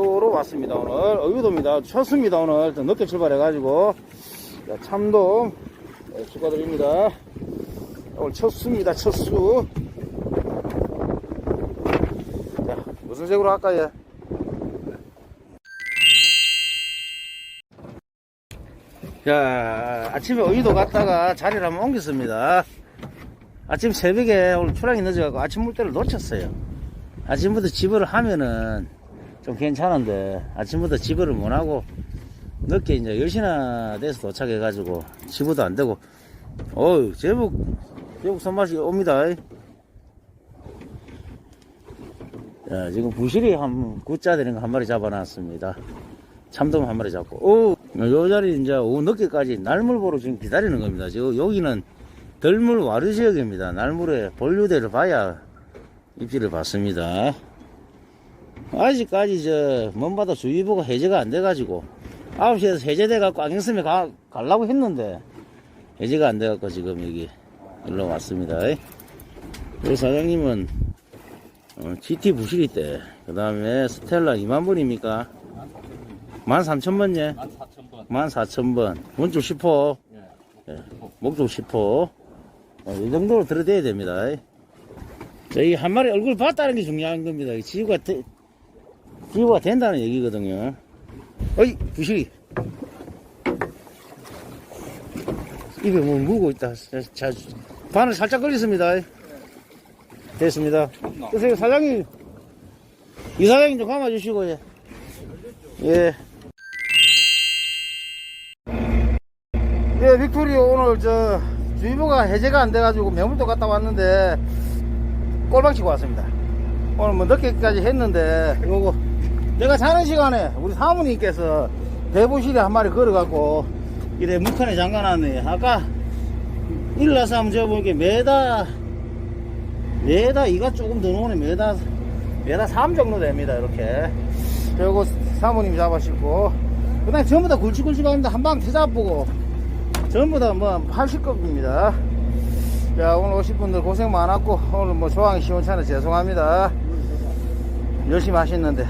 왔습니다 오늘. 어유도입니다. 쳤습니다 오늘. 좀 늦게 출발해가지고. 자, 참돔 네, 축하드립니다. 오늘 첫수입니다 첫수. 자 무슨 색으로 할까 요? 자 아침에 어유도 갔다가 자리를 한번 옮겼습니다. 아침 새벽에 오늘 출항이 늦어가지고 아침 물때를 놓쳤어요. 아침부터 집어를 하면은 좀 괜찮은데 아침부터 집어를 못하고 늦게 이제 10시나 돼서 도착해가지고 집어도 안되고. 어우 제복 제복 손맛이 옵니다. 자 지금 부실이 한 굿자 되는 거 한 마리 잡아놨습니다. 참돔 한 마리 잡고. 오, 요 자리 이제 오후 늦게까지 날물 보러 지금 기다리는 겁니다. 지금 여기는 덜물 와류 지역입니다. 날물에 본류대를 봐야 입질을 받습니다 아직까지 저 먼바다 주의보가 해제가 안 돼가지고 9시에서 해제돼갖고 안경섬에 가, 가려고 했는데 해제가 안 돼갖고 지금 여기 일로 왔습니다 우리 사장님은 어, GT 부실이 때, 그 다음에 스텔라 2만 번입니까? 13,000번, 예? 14,000번. 14,000번. 문쪽 10호, 예. 예. 목쪽 10호. 어, 이 정도로 들어대야 됩니다. 저희 한 마리 얼굴 봤다는 게 중요한 겁니다. 이 되, 지구가 된다는 얘기거든요. 어이, 부실이. 입에 뭐 무고 있다. 자, 자, 바늘 살짝 걸렸습니다. 됐습니다. 그래서 사장님, 이 사장님 좀 감아주시고, 예. 예. 예, 빅토리 오늘 저 주의보가 해제가 안 돼가지고 매물도 갔다 왔는데 꼴방 치고 왔습니다. 오늘 뭐 늦게까지 했는데 요거 내가 자는 시간에 우리 사모님께서 대부실에 한 마리 걸어갖고 이래 문칸에 잠가놨네. 아까 일나서 한번 재보니까 메다 메다 이가 조금 더 나오네. 메다 메다 3 정도 됩니다. 이렇게. 요거 사모님 잡아주고 그 다음에 전부 다 굵직굵직합니다. 한방 태잡보고 전부 다 뭐 80겁입니다. 자, 오늘 오신 분들 고생 많았고, 오늘 뭐 조항이 시원찮아 죄송합니다. 열심히 하셨는데.